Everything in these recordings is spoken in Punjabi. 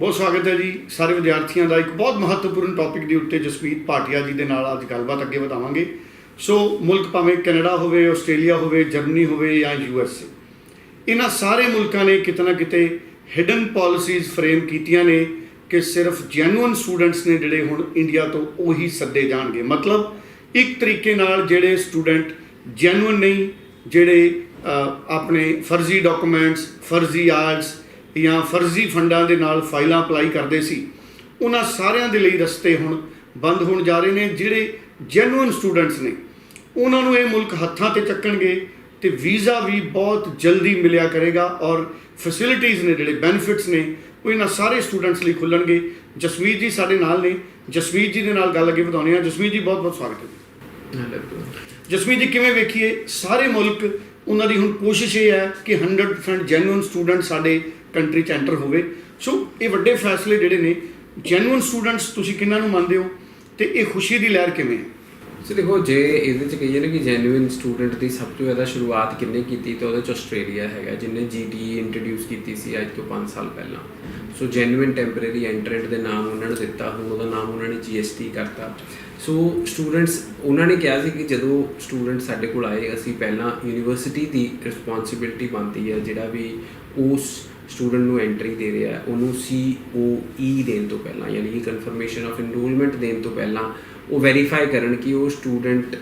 ਬਹੁਤ ਸਵਾਗਤ ਹੈ ਜੀ। ਸਾਰੇ ਵਿਦਿਆਰਥੀਆਂ ਦਾ ਇੱਕ ਬਹੁਤ ਮਹੱਤਵਪੂਰਨ ਟੌਪਿਕ ਦੇ ਉੱਤੇ ਜਸਮੀਤ ਭਾਟੀਆ ਜੀ ਦੇ ਨਾਲ ਅੱਜ ਗੱਲਬਾਤ ਅੱਗੇ ਵਧਾਵਾਂਗੇ। ਸੋ ਮੁਲਕ ਭਾਵੇਂ ਕੈਨੇਡਾ ਹੋਵੇ, ਆਸਟ੍ਰੇਲੀਆ ਹੋਵੇ, ਜਰਮਨੀ ਹੋਵੇ ਜਾਂ ਯੂ ਯੂਐਸਏ ਇਹਨਾਂ ਸਾਰੇ ਮੁਲਕਾਂ ਨੇ ਕਿਤੇ ਨਾ ਕਿਤੇ ਹਿਡਨ ਪਾਲਿਸੀਜ਼ ਫਰੇਮ ਕੀਤੀਆਂ ਨੇ ਕਿ ਸਿਰਫ ਜੈਨੂਅਨ ਸਟੂਡੈਂਟਸ ਨੇ ਜਿਹੜੇ ਹੁਣ ਇੰਡੀਆ ਤੋਂ ਉਹੀ ਸੱਦੇ ਜਾਣਗੇ। ਮਤਲਬ ਇੱਕ ਤਰੀਕੇ ਨਾਲ ਜਿਹੜੇ ਸਟੂਡੈਂਟ ਜੈਨੂਅਨ ਨਹੀਂ, ਜਿਹੜੇ ਆਪਣੇ ਫਰਜ਼ੀ ਡਾਕੂਮੈਂਟਸ ਫਰਜ਼ੀ ਆਰਟਸ ਜਾਂ ਫਰਜ਼ੀ ਫੰਡਾਂ ਦੇ ਨਾਲ ਫਾਈਲਾਂ ਅਪਲਾਈ ਕਰਦੇ ਸੀ ਉਹਨਾਂ ਸਾਰਿਆਂ ਦੇ ਲਈ ਰਸਤੇ ਹੁਣ ਬੰਦ ਹੋਣ ਜਾ ਰਹੇ ਨੇ ਜਿਹੜੇ ਜੈਨੂਇਨ ਸਟੂਡੈਂਟਸ ਨੇ। ਉਹਨਾਂ ਨੂੰ ਇਹ ਮੁਲਕ ਹੱਥਾਂ ਤੇ ਚੱਕਣਗੇ ਤੇ ਵੀਜ਼ਾ ਵੀ ਬਹੁਤ ਜਲਦੀ ਮਿਲਿਆ ਕਰੇਗਾ ਔਰ ਫੈਸਿਲਿਟੀਆਂ ਨੇ ਜਿਹੜੇ ਬੈਨੀਫਿਟਸ ਨੇ ਉਹ ਇਹਨਾਂ ਸਾਰੇ ਸਟੂਡੈਂਟਸ ਲਈ ਖੁੱਲਣਗੇ। ਜਸਵੀਰ ਜੀ ਸਾਡੇ ਨਾਲ ਨੇ। ਜਸਵੀਰ ਜੀ ਦੇ ਨਾਲ ਗੱਲ ਅੱਗੇ ਵਧਾਉਣੀ ਆ ਜਸਵੀਰ ਜੀ ਬਹੁਤ ਬਹੁਤ ਸਵਾਗਤ ਹੈ। ਜਸਮੀਤ ਜੀ ਕਿਵੇਂ ਵੇਖੀਏ? ਸਾਰੇ ਮੁਲਕ ਉਹਨਾਂ ਦੀ ਹੁਣ ਕੋਸ਼ਿਸ਼ ਇਹ ਹੈ ਕਿ 100% ਜੈਨੂਇਨ ਸਟੂਡੈਂਟ ਸਾਡੇ ਕੰਟਰੀ ਚ ਐਂਟਰ ਹੋਵੇ। ਸੋ ਇਹ ਵੱਡੇ ਫੈਸਲੇ ਜਿਹੜੇ ਨੇ ਜੈਨੂਇਨ ਸਟੂਡੈਂਟਸ ਤੁਸੀਂ ਕਿੰਨਾਂ ਨੂੰ ਮੰਨਦੇ ਹੋ ਤੇ ਇਹ ਖੁਸ਼ੀ ਦੀ ਲਹਿਰ ਕਿਵੇਂ ਹੈ? ਸੋ ਦੇਖੋ, ਜੇ ਇਹਦੇ ਚ ਕਹੀਏ ਨਾ ਕਿ ਜੈਨੂਇਨ ਸਟੂਡੈਂਟ ਦੀ ਸਭ ਤੋਂ ਜ਼ਿਆਦਾ ਸ਼ੁਰੂਆਤ ਕਿੰਨੇ ਕੀਤੀ ਤੇ ਉਹਦੇ ਚ ਆਸਟ੍ਰੇਲੀਆ ਹੈਗਾ, ਜਿਨੇ ਜੀਟੀ ਇੰਟਰੋਡਿਊਸ ਕੀਤੀ ਸੀ ਅੱਜ ਤੋਂ 5 ਸਾਲ ਪਹਿਲਾਂ। ਸੋ ਜੈਨੂਇਨ ਟੈਂਪਰੇਰੀ ਐਂਟਰੈਂਟ ਦੇ ਨਾਮ ਉਹਨਾਂ ਨੂੰ ਦਿੱਤਾ, ਹੁਣ ਉਹਦਾ ਨਾਮ ਉਹਨਾਂ ਨੇ ਜੀਐਸਟੀ ਕਰਤਾ। ਸੋ ਸਟੂਡੈਂਟਸ ਉਹਨਾਂ ਨੇ ਕਿਹਾ ਸੀ ਕਿ ਜਦੋਂ ਸਟੂਡੈਂਟ ਸਾਡੇ ਕੋਲ ਆਏ, ਅਸੀਂ ਪਹਿਲਾਂ ਯੂਨੀਵਰਸਿਟੀ ਦੀ ਰਿਸਪੌਂਸਿਬਿਲਟੀ ਬਣਦੀ ਹੈ, ਜਿਹੜਾ ਵੀ ਉਸ ਸਟੂਡੈਂਟ ਨੂੰ ਐਂਟਰੀ ਦੇ ਰਿਹਾ ਹੈ, ਉਹਨੂੰ COE ਦੇਣ ਤੋਂ ਪਹਿਲਾਂ, ਯਾਨੀ ਕਿ ਕਨਫਰਮੇਸ਼ਨ ਆਫ ਇਨਰੋਲਮੈਂਟ ਦੇਣ ਤੋਂ ਪਹਿਲਾਂ, ਉਹ ਵੈਰੀਫਾਈ ਕਰਨ ਕਿ ਉਹ ਸਟੂਡੈਂਟ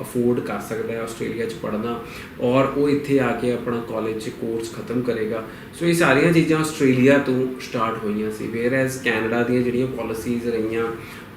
ਅਫੋਰਡ ਕਰ ਸਕਦਾ ਹੈ ਆਸਟ੍ਰੇਲੀਆ 'ਚ ਪੜ੍ਹਨਾ ਔਰ ਉਹ ਇੱਥੇ ਆ ਕੇ ਆਪਣਾ ਕਾਲਜ 'ਚ ਕੋਰਸ ਖਤਮ ਕਰੇਗਾ। ਸੋ ਇਹ ਸਾਰੀਆਂ ਚੀਜ਼ਾਂ ਆਸਟ੍ਰੇਲੀਆ ਤੋਂ ਸਟਾਰਟ ਹੋਈਆਂ ਸੀ ਵੇਅਰ ਐਜ਼ ਕੈਨੇਡਾ ਦੀਆਂ ਜਿਹੜੀਆਂ ਪਾਲਿਸੀਜ਼ ਰਹੀਆਂ,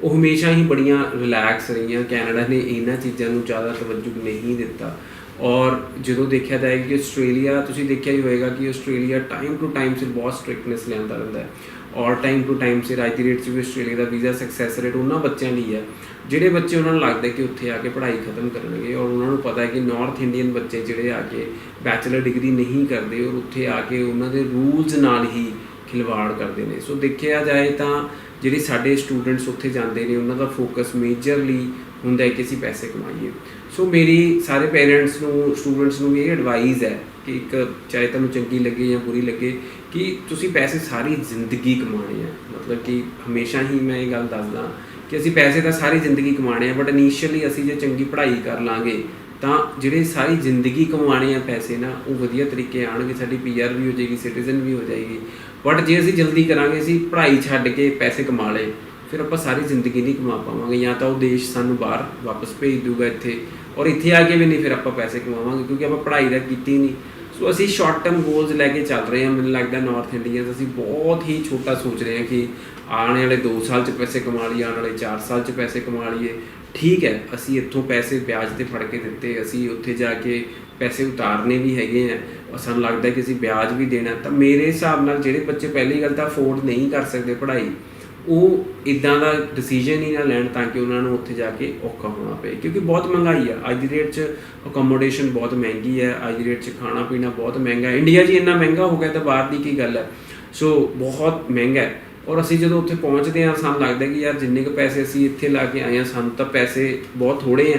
ਉਹ ਹਮੇਸ਼ਾ ਹੀ ਬੜੀਆਂ ਰਿਲੈਕਸ ਰਹੀਆਂ। ਕੈਨੇਡਾ ਨੇ ਇਹਨਾਂ ਚੀਜ਼ਾਂ ਨੂੰ ਜ਼ਿਆਦਾ ਤਵੱਜੂ ਨਹੀਂ ਦਿੱਤਾ। ਔਰ ਜਦੋਂ ਦੇਖਿਆ ਜਾਏ ਕਿ ਆਸਟ੍ਰੇਲੀਆ, ਤੁਸੀਂ ਦੇਖਿਆ ਹੀ ਹੋਵੇਗਾ ਕਿ ਆਸਟ੍ਰੇਲੀਆ ਟਾਈਮ ਟੂ ਟਾਈਮ ਸਿਰ ਬਹੁਤ ਸਟ੍ਰਿਕਟਨੈਸ ਲਿਆਂਦਾ ਰਹਿੰਦਾ ਹੈ। ਔਰ ਟਾਈਮ ਟੂ ਟਾਈਮ ਸਿਰ ਅੱਜ ਦੀ ਡੇਟ 'ਚ ਵੀ ਆਸਟ੍ਰੇਲੀਆ ਦਾ ਵੀਜ਼ਾ ਸਕਸੈਸ ਰੇਟ ਉਹਨਾਂ ਬੱਚਿਆਂ ਲਈ ਹੈ, ਜਿਹੜੇ ਬੱਚੇ ਉਹਨਾਂ ਨੂੰ ਲੱਗਦਾ ਕਿ ਉੱਥੇ ਆ ਕੇ ਪੜ੍ਹਾਈ ਖਤਮ ਕਰਨਗੇ ਔਰ ਉਹਨਾਂ ਨੂੰ ਪਤਾ ਹੈ ਕਿ ਨਾਰਥ ਇੰਡੀਅਨ ਬੱਚੇ ਜਿਹੜੇ ਆ ਕੇ ਬੈਚਲਰ ਡਿਗਰੀ ਨਹੀਂ ਕਰਦੇ ਔਰ ਉੱਥੇ ਆ ਕੇ ਉਹਨਾਂ ਦੇ ਰੂਲਸ ਨਾਲ ਹੀ ਖਿਲਵਾੜ ਕਰਦੇ ਨੇ। ਸੋ ਦੇਖਿਆ ਜਾਏ ਤਾਂ ਜਿਹੜੇ ਸਾਡੇ ਸਟੂਡੈਂਟਸ ਉੱਥੇ ਜਾਂਦੇ ਨੇ, ਉਹਨਾਂ ਦਾ ਫੋਕਸ ਮੇਜਰਲੀ ਹੁੰਦਾ ਹੈ ਕਿ ਅਸੀਂ ਪੈਸੇ ਕਮਾਈਏ। ਸੋ ਮੇਰੀ ਸਾਰੇ ਪੇਰੈਂਟਸ ਨੂੰ ਸਟੂਡੈਂਟਸ ਨੂੰ ਵੀ ਇਹ ਐਡਵਾਈਸ ਹੈ ਕਿ ਇੱਕ ਚਾਹੇ ਤੁਹਾਨੂੰ ਚੰਗੀ ਲੱਗੇ ਜਾਂ ਬੁਰੀ ਲੱਗੇ ਕਿ ਤੁਸੀਂ ਪੈਸੇ ਸਾਰੀ ਜ਼ਿੰਦਗੀ ਕਮਾਉਣੇ ਆ ਮਤਲਬ ਕਿ ਹਮੇਸ਼ਾ ਹੀ ਮੈਂ ਇਹ ਗੱਲ ਦੱਸਦਾ ਕਿ ਅਸੀਂ ਪੈਸੇ ਤਾਂ ਸਾਰੀ ਜ਼ਿੰਦਗੀ ਕਮਾਉਣੇ ਆ ਬਟ ਇਨੀਸ਼ੀਅਲੀ ਅਸੀਂ ਜੇ ਚੰਗੀ ਪੜ੍ਹਾਈ ਕਰ ਲਾਂਗੇ ਤਾਂ ਜਿਹੜੇ ਸਾਰੀ ਜ਼ਿੰਦਗੀ ਕਮਾਉਣੇ ਆ ਪੈਸੇ ਨਾ ਉਹ ਵਧੀਆ ਤਰੀਕੇ ਆਣਗੇ ਸਾਡੀ ਪੀਆਰ ਵੀ ਹੋ ਜਾਏਗੀ ਸਿਟੀਜ਼ਨ ਵੀ ਹੋ ਜਾਏਗੀ ਬਟ ਜੇ ਅਸੀਂ ਜਲਦੀ ਕਰਾਂਗੇ ਅਸੀਂ ਪੜ੍ਹਾਈ ਛੱਡ ਕੇ ਪੈਸੇ ਕਮਾ ਲਏ ਫਿਰ ਆਪਾਂ ਸਾਰੀ ਜ਼ਿੰਦਗੀ ਨਹੀਂ ਕਮਾ ਪਾਵਾਂਗੇ। ਜਾਂ ਤਾਂ ਉਹ ਦੇਸ਼ ਸਾਨੂੰ ਬਾਹਰ ਵਾਪਸ ਭੇਜ ਦੂਗਾ ਇੱਥੇ। ਔਰ ਇੱਥੇ ਆ ਕੇ ਵੀ ਨਹੀਂ ਫਿਰ ਆਪਾਂ ਪੈਸੇ ਕਮਾਵਾਂਗੇ, ਕਿਉਂਕਿ ਆਪਾਂ ਪੜ੍ਹਾਈ ਦਾ ਕੀਤੀ ਨਹੀਂ। ਸੋ ਅਸੀਂ ਸ਼ਾਰਟ ਟਰਮ ਗੋਲਸ ਲੈ ਕੇ ਚੱਲ ਰਹੇ ਹਾਂ। ਮੈਨੂੰ ਲੱਗਦਾ ਨਾਰਥ ਇੰਡੀਅਨਸ ਅਸੀਂ ਬਹੁਤ ਹੀ ਛੋਟਾ ਸੋਚ ਰਹੇ ਹਾਂ ਕਿ ਆਉਣ ਵਾਲੇ 2 ਸਾਲ 'ਚ ਪੈਸੇ ਕਮਾ ਲਈਏ, ਆਉਣ ਵਾਲੇ 4 ਸਾਲ 'ਚ ਪੈਸੇ ਕਮਾ ਲਈਏ। ਠੀਕ ਹੈ, ਅਸੀਂ ਇੱਥੋਂ ਪੈਸੇ ਵਿਆਜ ਤੇ ਫੜ ਕੇ ਦਿੱਤੇ। ਅਸੀਂ ਉੱਥੇ ਜਾ ਕੇ ਪੈਸੇ ਉਤਾਰਨੇ ਵੀ ਹੈਗੇ ਆ। ਔਰ ਸਾਨੂੰ ਲੱਗਦਾ ਕਿ ਅਸੀਂ ਵਿਆਜ ਵੀ ਦੇਣਾ। ਤਾਂ ਮੇਰੇ ਹਿਸਾਬ ਨਾਲ ਜਿਹੜੇ ਬੱਚੇ ਪਹਿਲੀ ਗੱਲ ਤਾਂ ਅਫੋਰਡ ਨਹੀਂ ਕਰ ਸਕਦੇ ਪੜ੍ਹਾਈ ਉਹ ਇਦਾਂ ਦਾ ਡਿਸੀਜਨ ਹੀ ਨਾ ਲੈਣ ਤਾਂ ਕਿ ਉਹਨਾਂ ਨੂੰ ਉੱਥੇ ਜਾ ਕੇ ਔਖਾ ਹੋਣਾ ਪਏ। ਕਿਉਂਕਿ ਬਹੁਤ ਮਹਿੰਗਾਈ ਆ। ਅੱਜ ਦੀ ਰੇਟ 'ਚ ਅਕੋਮੋਡੇਸ਼ਨ ਬਹੁਤ ਮਹਿੰਗੀ ਹੈ ਅੱਜ ਦੀ ਰੇਟ 'ਚ ਖਾਣਾ ਪੀਣਾ ਬਹੁਤ ਮਹਿੰਗਾ ਹੈ ਇੰਡੀਆ 'ਚ ਇੰਨਾ ਮਹਿੰਗਾ ਹੋ ਗਿਆ ਤਾਂ ਬਾਹਰ ਦੀ ਕੀ ਗੱਲ ਹੈ ਸੋ ਬਹੁਤ ਮਹਿੰਗਾ ਹੈ ਔਰ ਅਸੀਂ ਜਦੋਂ ਉੱਥੇ ਪਹੁੰਚਦੇ ਹਾਂ, ਸਾਨੂੰ ਲੱਗਦਾ ਕਿ ਯਾਰ ਜਿੰਨੇ ਕੁ ਪੈਸੇ ਅਸੀਂ ਇੱਥੇ ਲਾ ਕੇ ਆਏ ਹਾਂ, ਸਾਨੂੰ ਤਾਂ ਪੈਸੇ ਬਹੁਤ ਥੋੜੇ ਆ।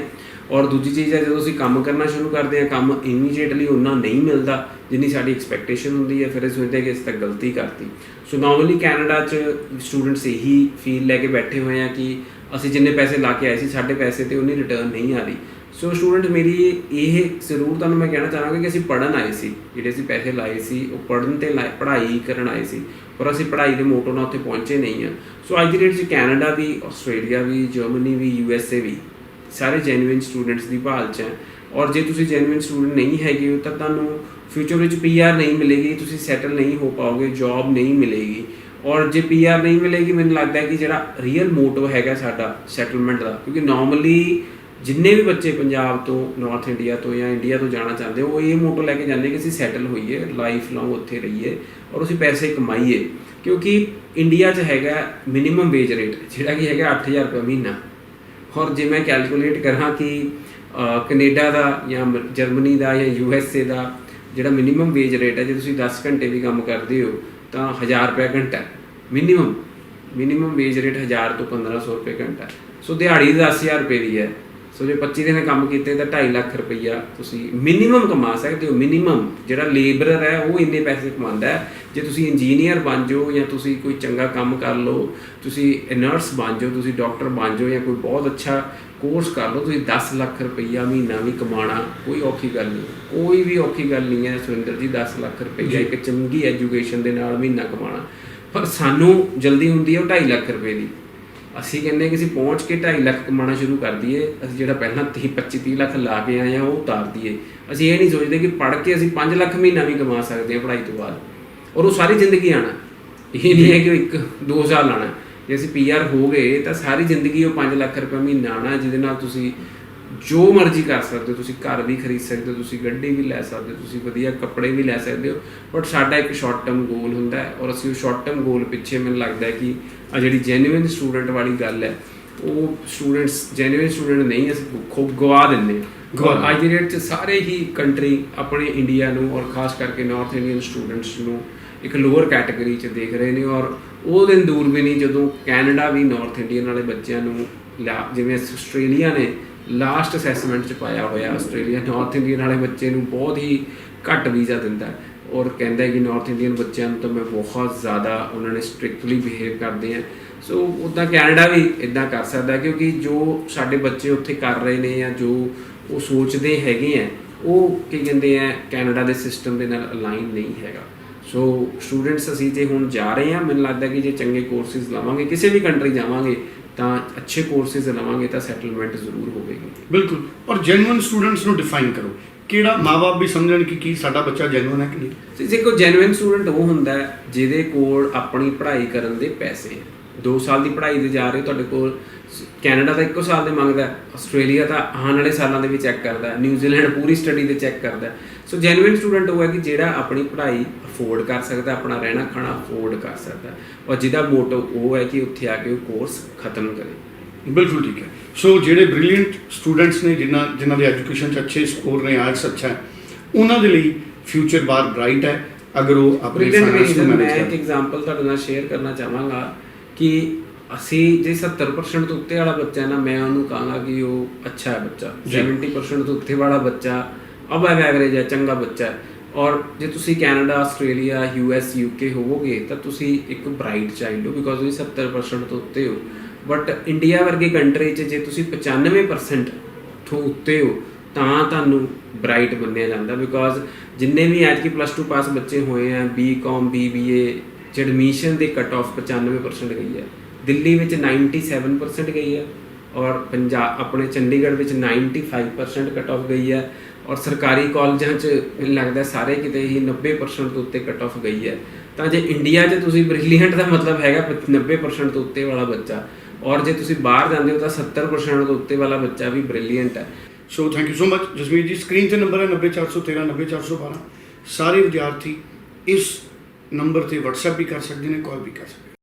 ਔਰ ਦੂਜੀ ਚੀਜ਼ ਹੈ, ਜਦੋਂ ਅਸੀਂ ਕੰਮ ਕਰਨਾ ਸ਼ੁਰੂ ਕਰਦੇ ਹਾਂ, ਕੰਮ ਇਮੀਡੀਏਟਲੀ ਉਹਨਾਂ ਨਹੀਂ ਮਿਲਦਾ ਜਿੰਨੀ ਸਾਡੀ ਐਕਸਪੈਕਟੇਸ਼ਨ ਹੁੰਦੀ ਹੈ, ਫਿਰ ਅਸੀਂ ਸੋਚਦੇ ਹਾਂ ਕਿ ਅਸੀਂ ਤੱਕ ਗਲਤੀ ਕਰਤੀ। ਸੋ ਨਾਰਮਲੀ ਕੈਨੇਡਾ 'ਚ ਸਟੂਡੈਂਟਸ ਇਹੀ ਫੀਲ ਲੈ ਕੇ ਬੈਠੇ ਹੋਏ ਆ ਕਿ ਅਸੀਂ ਜਿੰਨੇ ਪੈਸੇ ਲਾ ਕੇ ਆਏ ਸੀ, ਸਾਡੇ ਪੈਸੇ ਤੇ ਉਨੀ ਰਿਟਰਨ ਨਹੀਂ ਆ ਰਹੀ। ਸੋ ਸਟੂਡੈਂਟ ਮੇਰੀ ਇਹ ਜ਼ਰੂਰ ਤੁਹਾਨੂੰ ਮੈਂ ਕਹਿਣਾ ਚਾਹਾਂਗਾ ਕਿ ਅਸੀਂ ਪੜਨ ਆਏ ਸੀ, ਜਿਹੜੇ ਅਸੀਂ ਪੈਸੇ ਲਾਏ ਸੀ, ਉਹ ਪੜਨ ਤੇ ਲਾਏ, ਪੜ੍ਹਾਈ ਕਰਨ ਆਏ ਸੀ, ਪਰ ਅਸੀਂ ਪੜ੍ਹਾਈ ਦੇ ਮੋਟੋ ਨਾਲ ਉੱਥੇ ਪਹੁੰਚੇ ਨਹੀਂ ਆ। ਸੋ ਅੱਜ ਦੀ ਡੇਟ 'ਚ ਕੈਨੇਡਾ ਵੀ ਆਸਟ੍ਰੇਲੀਆ ਵੀ ਜਰਮਨੀ ਵੀ ਯੂਐਸਏ ਵੀ ਸਾਰੇ ਜੈਨੂਇਨ ਸਟੂਡੈਂਟਸ ਦੀ ਭਾਲ 'ਚ ਹੈ। ਔਰ ਜੇ ਤੁਸੀਂ ਜੈਨੂਇਨ ਸਟੂਡੈਂਟ ਨਹੀਂ ਹੈਗੇ ਹੋ, ਤਾਂ ਤੁਹਾਨੂੰ ਫਿਊਚਰ ਵਿੱਚ ਪੀਆਰ ਨਹੀਂ ਮਿਲੇਗੀ, ਤੁਸੀਂ ਸੈਟਲ ਨਹੀਂ ਹੋ ਪਾਓਗੇ ਜੌਬ ਨਹੀਂ ਮਿਲੇਗੀ। ਔਰ ਜੇ ਪੀਆਰ ਨਹੀਂ ਮਿਲੇਗੀ, ਮੈਨੂੰ ਲੱਗਦਾ ਹੈ ਕਿ ਜਿਹੜਾ ਰੀਅਲ ਮੋਟਿਵ ਹੈਗਾ ਸਾਡਾ ਸੈਟਲਮੈਂਟ ਦਾ, ਕਿਉਂਕਿ ਨਾਰਮਲੀ ਜਿੰਨੇ ਵੀ ਬੱਚੇ ਪੰਜਾਬ ਤੋਂ ਨਾਰਥ ਇੰਡੀਆ ਤੋਂ ਜਾਂ ਇੰਡੀਆ ਤੋਂ ਜਾਣਾ ਚਾਹੁੰਦੇ ਉਹ ਇਹ ਮੋਟੋ ਲੈ ਕੇ ਜਾਂਦੇ ਕਿ ਅਸੀਂ ਸੈਟਲ ਹੋਈਏ ਲਾਈਫ ਲੌਂਗ ਉੱਥੇ ਰਹੀਏ ਔਰ ਅਸੀਂ ਪੈਸੇ ਕਮਾਈਏ। ਕਿਉਂਕਿ ਇੰਡੀਆ 'ਚ ਹੈਗਾ ਮਿਨੀਮਮ ਵੇਜ ਰੇਟ ਜਿਹੜਾ ਕਿ ਹੈਗਾ 8000 ਰੁਪਏ ਮਹੀਨਾ। ਔਰ ਜੇ ਮੈਂ ਕੈਲਕੂਲੇਟ ਕਰਾਂ ਕਿ ਅਹ, ਕੈਨੇਡਾ ਦਾ ਜਾਂ ਜਰਮਨੀ ਦਾ ਜਾਂ ਯੂ ਐੱਸ ਏ ਦਾ ਜਿਹੜਾ ਮਿਨੀਮਮ ਵੇਜ ਰੇਟ ਹੈ ਜੇ ਤੁਸੀਂ 10 ਘੰਟੇ ਵੀ ਕੰਮ ਕਰਦੇ ਹੋ ਤਾਂ 1000 ਰੁਪਏ ਘੰਟਾ ਮਿਨੀਮਮ ਮਿਨੀਮਮ ਵੇਜ ਰੇਟ 1000 ਤੋਂ 1500 ਰੁਪਏ ਘੰਟਾ ਸੋ ਦਿਹਾੜੀ 10000 ਰੁਪਏ ਦੀ ਹੈ। ਸੋ ਜੇ 25 ਦਿਨ ਕੰਮ ਕੀਤੇ ਤਾਂ 2.5 ਲੱਖ ਰੁਪਈਆ ਤੁਸੀਂ ਮਿਨੀਮਮ ਕਮਾ ਸਕਦੇ ਹੋ ਮਿਨੀਮਮ ਜਿਹੜਾ ਲੇਬਰਰ ਹੈ ਉਹ ਇੰਨੇ ਪੈਸੇ ਕਮਾਉਂਦਾ ਹੈ। ਜੇ ਤੁਸੀਂ ਇੰਜੀਨੀਅਰ ਬਣ ਜਾਓ ਜਾਂ ਤੁਸੀਂ ਕੋਈ ਚੰਗਾ ਕੰਮ ਕਰ ਲਓ ਤੁਸੀਂ ਨਰਸ ਬਣ ਜਾਓ ਤੁਸੀਂ ਡਾਕਟਰ ਬਣ ਜਾਓ ਜਾਂ ਕੋਈ ਬਹੁਤ ਅੱਛਾ ਕੋਰਸ ਕਰ ਲਓ ਤੁਸੀਂ 10 ਲੱਖ ਰੁਪਈਆ ਮਹੀਨਾ ਵੀ ਕਮਾਉਣਾ ਕੋਈ ਔਖੀ ਗੱਲ ਨਹੀਂ। ਕੋਈ ਵੀ ਔਖੀ ਗੱਲ ਨਹੀਂ ਹੈ ਸੁਰਿੰਦਰ ਜੀ 10 ਲੱਖ ਰੁਪਈਆ ਇੱਕ ਚੰਗੀ ਐਜੂਕੇਸ਼ਨ ਦੇ ਨਾਲ ਮਹੀਨਾ ਕਮਾਉਣਾ। ਪਰ ਸਾਨੂੰ ਜਲਦੀ ਹੁੰਦੀ ਹੈ ਉਹ 2.5 ਲੱਖ ਰੁਪਏ ਦੀ। ਅਸੀਂ ਕਹਿੰਦੇ ਕਿ ਅਸੀਂ ਪਹੁੰਚ ਕੇ 2.5 ਲੱਖ ਕਮਾਉਣਾ ਸ਼ੁਰੂ ਕਰ ਦਈਏ। ਅਸੀਂ ਜਿਹੜਾ ਪਹਿਲਾਂ 30 25 30 ਲੱਖ ਲਾ ਕੇ ਆਏ ਆ ਉਹ ਉਤਾਰ ਦਈਏ। ਅਸੀਂ ਇਹ ਨਹੀਂ ਸੋਚਦੇ ਕਿ ਪੜ੍ਹ ਕੇ ਅਸੀਂ 5 ਲੱਖ ਮਹੀਨਾ ਵੀ ਕਮਾ ਸਕਦੇ ਹਾਂ ਪੜ੍ਹਾਈ ਤੋਂ ਬਾਅਦ। ਔਰ ਉਹ ਸਾਰੀ ਜ਼ਿੰਦਗੀ ਆਣਾ ਇਹ ਨਹੀਂ ਹੈ ਕਿ ਇੱਕ 2 ਸਾਲ ਆਣਾ ਜੇ ਅਸੀਂ ਪੀਆਰ ਹੋ ਗਏ ਤਾਂ ਸਾਰੀ ਜ਼ਿੰਦਗੀ ਉਹ 5 ਲੱਖ ਰੁਪਏ ਮਹੀਨਾ ਆਣਾ ਜਿਹਦੇ ਨਾਲ ਤੁਸੀਂ ਜੋ ਮਰਜ਼ੀ ਕਰ ਸਕਦੇ ਹੋ ਤੁਸੀਂ ਘਰ ਵੀ ਖਰੀਦ ਸਕਦੇ ਹੋ ਤੁਸੀਂ ਗੱਡੀ ਵੀ ਲੈ ਸਕਦੇ ਹੋ ਤੁਸੀਂ ਵਧੀਆ ਕੱਪੜੇ ਵੀ ਲੈ ਸਕਦੇ ਹੋ ਬਟ ਸਾਡਾ ਇੱਕ ਸ਼ਾਰਟ ਟਰਮ ਗੋਲ ਹੁੰਦਾ ਹੈ ਔਰ ਅਸੀਂ ਉਹ ਸ਼ਾਰਟ ਟਰਮ ਗੋਲ ਪਿੱਛੇ ਮੈਨੂੰ ਲੱਗਦਾ ਹੈ ਕਿ ਆ ਜਿਹੜੀ ਜੈਨੂਇਨ ਸਟੂਡੈਂਟ ਵਾਲੀ ਗੱਲ ਹੈ ਉਹ ਸਟੂਡੈਂਟਸ ਜੈਨੂਇਨ ਸਟੂਡੈਂਟ ਨਹੀਂ ਅਸੀਂ ਖੂਬ ਗਵਾ ਦਿੰਦੇ ਹਾਂ। ਅੱਜ ਦੀ ਡੇਟ 'ਚ ਸਾਰੇ ਹੀ ਕੰਟਰੀ ਆਪਣੇ ਇੰਡੀਆ ਨੂੰ ਔਰ ਖਾਸ ਕਰਕੇ ਨਾਰਥ ਇੰਡੀਅਨ ਸਟੂਡੈਂਟਸ ਨੂੰ ਇੱਕ ਲੋਅਰ ਕੈਟਾਗਰੀ 'ਚ ਦੇਖ ਰਹੇ ਨੇ ਔਰ ਉਹ ਦਿਨ ਦੂਰ ਵੀ ਨਹੀਂ ਜਦੋਂ ਕੈਨੇਡਾ ਵੀ ਨਾਰਥ ਇੰਡੀਅਨ ਵਾਲੇ ਬੱਚਿਆਂ ਨੂੰ ਜਿਵੇਂ ਆਸਟ੍ਰੇਲੀਆ ਨੇ ਲਾਸਟ ਅਸੈਸਮੈਂਟ 'ਚ ਪਾਇਆ ਹੋਇਆ ਆਸਟ੍ਰੇਲੀਆ ਨਾਰਥ ਇੰਡੀਅਨ ਵਾਲੇ ਬੱਚੇ ਨੂੰ ਬਹੁਤ ਹੀ ਘੱਟ ਵੀਜ਼ਾ ਦਿੰਦਾ ਹੈ ਔਰ ਕਹਿੰਦਾ ਹੈ ਕਿ ਨਾਰਥ ਇੰਡੀਅਨ ਬੱਚਿਆਂ ਨੂੰ ਤਾਂ ਮੈਂ ਬਹੁਤ ਜ਼ਿਆਦਾ ਉਹਨਾਂ ਨੇ ਸਟ੍ਰਿਕਟਲੀ ਬਿਹੇਵ ਕਰਦੇ ਆ। ਸੋ ਉਦਾਂ ਕੈਨੇਡਾ ਵੀ ਇਦਾਂ ਕਰ ਸਕਦਾ ਕਿਉਂਕਿ ਜੋ ਸਾਡੇ ਬੱਚੇ ਉੱਥੇ ਕਰ ਰਹੇ ਨੇ ਜਾਂ ਜੋ ਉਹ ਸੋਚਦੇ ਹੈਗੇ ਆ, ਉਹ ਕੀ ਕਹਿੰਦੇ ਆ ਕੈਨੇਡਾ ਦੇ ਸਿਸਟਮ ਦੇ ਨਾਲ ਅਲਾਈਨ ਨਹੀਂ ਹੈਗਾ। ਸੋ ਸਟੂਡੈਂਟਸ ਅਸੀਂ ਜੇ ਹੁਣ ਜਾ ਰਹੇ ਹਾਂ। ਮੈਨੂੰ ਲੱਗਦਾ ਕਿ ਜੇ ਚੰਗੇ ਕੋਰਸਿਸ ਲਵਾਂਗੇ ਕਿਸੇ ਵੀ ਕੰਟਰੀ ਜਾਵਾਂਗੇ ਤਾਂ ਅੱਛੇ ਕੋਰਸਿਸ ਲਵਾਂਗੇ ਤਾਂ ਸੈਟਲਮੈਂਟ ਜ਼ਰੂਰ ਹੋਵੇਗੀ। ਬਿਲਕੁਲ। ਔਰ ਜੈਨੂਇਨ ਸਟੂਡੈਂਟਸ ਨੂੰ ਡਿਫਾਈਨ ਕਰੋ। ਕਿਹੜਾ ਮਾਪੇ ਵੀ ਸਮਝਣ ਕਿ ਕੀ ਸਾਡਾ ਬੱਚਾ ਜੈਨੂਇਨ ਹੈ ਕਿ ਨਹੀਂ? ਤੇ ਜੇ ਕੋਈ ਜੈਨੂਇਨ ਸਟੂਡੈਂਟ ਉਹ ਹੁੰਦਾ ਹੈ ਜਿਹਦੇ ਕੋਲ ਆਪਣੀ ਪੜ੍ਹਾਈ ਕਰਨ ਦੇ ਪੈਸੇ ਹੈ। 2 ਸਾਲ ਦੀ ਪੜ੍ਹਾਈ ਦੇ ਜਾ ਰਹੇ ਤੁਹਾਡੇ ਕੋਲ ਕੈਨੇਡਾ ਤਾਂ ਇੱਕੋ ਸਾਲ ਦੇ ਮੰਗਦਾ ਹੈ, ਆਸਟ੍ਰੇਲੀਆ ਤਾਂ ਆਉਣ ਵਾਲੇ ਸਾਲਾਂ ਦੇ ਵੀ ਚੈੱਕ ਕਰਦਾ ਹੈ, ਨਿਊਜ਼ੀਲੈਂਡ ਪੂਰੀ ਸਟੱਡੀ ਦੇ ਚੈੱਕ ਕਰਦਾ ਹੈ। ਸੋ ਜੈਨੂਇਨ ਸਟੂਡੈਂਟ ਉਹ ਹੈ ਕਿ ਜਿਹੜਾ ਆਪਣੀ ਪੜ੍ਹਾਈ ਅਫੋਰਡ ਕਰ ਸਕਦਾ ਆਪਣਾ ਰਹਿਣਾ ਖਾਣਾ ਅਫੋਰਡ ਕਰ ਸਕਦਾ। ਔਰ ਜਿਹਦਾ ਮੋਟੋ ਉਹ ਹੈ ਕਿ ਉੱਥੇ ਆ ਕੇ ਉਹ ਕੋਰਸ ਖਤਮ ਕਰੇ। ਬਿਲਕੁਲ ਠੀਕ ਹੈ। ਸੋ ਜਿਹੜੇ ਬ੍ਰਿਲੀਅੰਟ ਸਟੂਡੈਂਟਸ ਨੇ ਜਿਨ੍ਹਾਂ ਜਿਨ੍ਹਾਂ ਦੇ ਐਜੂਕੇਸ਼ਨ 'ਚ ਅੱਛੇ ਸਕੋਰ ਨੇ ਆਇਲਸ ਅੱਛਾ ਹੈ ਉਹਨਾਂ ਦੇ ਲਈ ਫਿਊਚਰ ਬਾਰ ਬ੍ਰਾਈਟ ਹੈ ਅਗਰ ਉਹ ਆਪਣੇ ਫਾਈਨੈਂਸ ਨੂੰ ਮੈਂ ਮੈਨੇਜ ਇੱਕ ਕਰਨ ਐਗਜ਼ਾਮਪਲ ਤੁਹਾਡੇ ਨਾਲ ਸ਼ੇਅਰ ਕਰਨਾ ਚਾਹਾਂਗਾ ਕਿ ਅਸੀਂ ਜੇ 70% ਤੋਂ ਉੱਤੇ ਵਾਲਾ ਬੱਚਾ ਹੈ ਨਾ ਮੈਂ ਉਹਨੂੰ ਕਹਾਂਗਾ ਕਿ ਉਹ ਅੱਛਾ ਹੈ ਬੱਚਾ। ਜੀ। 70% ਤੋਂ ਉੱਤੇ ਵਾਲਾ ਬੱਚਾ ਅਬਵ ਐਵਰੇਜ ਹੈ ਚੰਗਾ ਬੱਚਾ ਹੈ। ਔਰ ਜੇ ਤੁਸੀਂ Canada, Australia, U S, U K ਹੋਵੋਗੇ, ਤਾਂ ਤੁਸੀਂ ਇੱਕ ਬ੍ਰਾਈਟ ਚਾਈਲਡ ਹੋ ਬਿਕੋਜ਼ ਤੁਸੀਂ 70% ਤੋਂ ਉੱਤੇ ਹੋ। ਬਟ ਇੰਡੀਆ ਵਰਗੀ ਕੰਟਰੀ 'ਚ ਜੇ ਤੁਸੀਂ 95% ਤੋਂ ਉੱਤੇ ਹੋ, ਤਾਂ ਤੁਹਾਨੂੰ ਬ੍ਰਾਈਟ ਮੰਨਿਆ ਜਾਂਦਾ ਬਿਕੋਜ਼ ਜਿੰਨੇ ਵੀ ਅੱਜ ਕੀ ਪਲੱਸ 2 ਪਾਸ ਬੱਚੇ ਹੋਏ ਆ ਬੀਕਾਮ ਬੀਬੀਏ ਚ ਐਡਮਿਸ਼ਨ ਦੇ ਕਟ ਆਫ 95% ਗਈ ਹੈ ਦਿੱਲੀ ਵਿੱਚ 97% ਗਈ ਹੈ ਔਰ ਪੰਜਾਬ ਆਪਣੇ ਚੰਡੀਗੜ੍ਹ ਵਿੱਚ 95% ਕਟ ਆਫ ਗਈ ਹੈ ਔਰ ਸਰਕਾਰੀ ਕਾਲਜਾਂ 'ਚ ਮੈਨੂੰ ਲੱਗਦਾ ਸਾਰੇ ਕਿਤੇ ਹੀ 90% ਤੋਂ ਉੱਤੇ ਕਟ ਆਫ ਗਈ ਹੈ। ਤਾਂ ਜੇ ਇੰਡੀਆ 'ਚ ਤੁਸੀਂ ਬ੍ਰਿਲੀਅੰਟ ਦਾ ਮਤਲਬ ਹੈਗਾ 90% ਤੋਂ ਉੱਤੇ ਵਾਲਾ ਬੱਚਾ ਔਰ ਜੇ ਤੁਸੀਂ ਬਾਹਰ ਜਾਂਦੇ ਹੋ ਤਾਂ 70% ਤੋਂ ਉੱਤੇ ਵਾਲਾ ਬੱਚਾ ਵੀ ਬ੍ਰਿਲੀਅੰਟ ਹੈ। So thank you so much Jasmeet ji screen ਤੇ ਨੰਬਰ ਹੈ 90413 90412 ਸਾਰੇ ਵਿਦਿਆਰਥੀ ਇਸ ਨੰਬਰ ਤੇ WhatsApp ਵੀ ਕਰ ਸਕਦੇ ਨੇ ਕਾਲ ਵੀ ਕਰ ਸਕਦੇ ਨੇ।